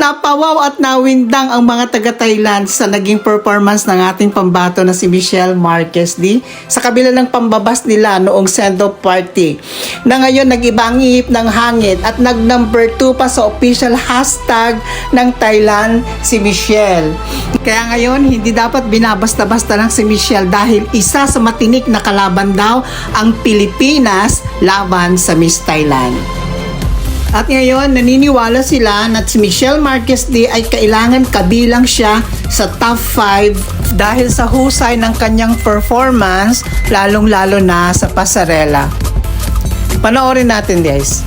Napawaw at nawindang ang mga taga-Thailand sa naging performance ng ating pambato na si Michelle Marquez di sa kabila ng pambabas nila noong send-off party na ngayon nag-iba ang ihip ng hangin at nag-number 2 pa sa official hashtag ng Thailand si Michelle. Kaya ngayon hindi dapat binabasta-basta lang si Michelle dahil isa sa matinik na kalaban daw ang Pilipinas laban sa Miss Thailand. At ngayon, naniniwala sila na si Michelle Marquez D ay kailangan kabilang siya sa top 5 dahil sa husay ng kanyang performance, lalong-lalo na sa pasarela. Panoorin natin guys.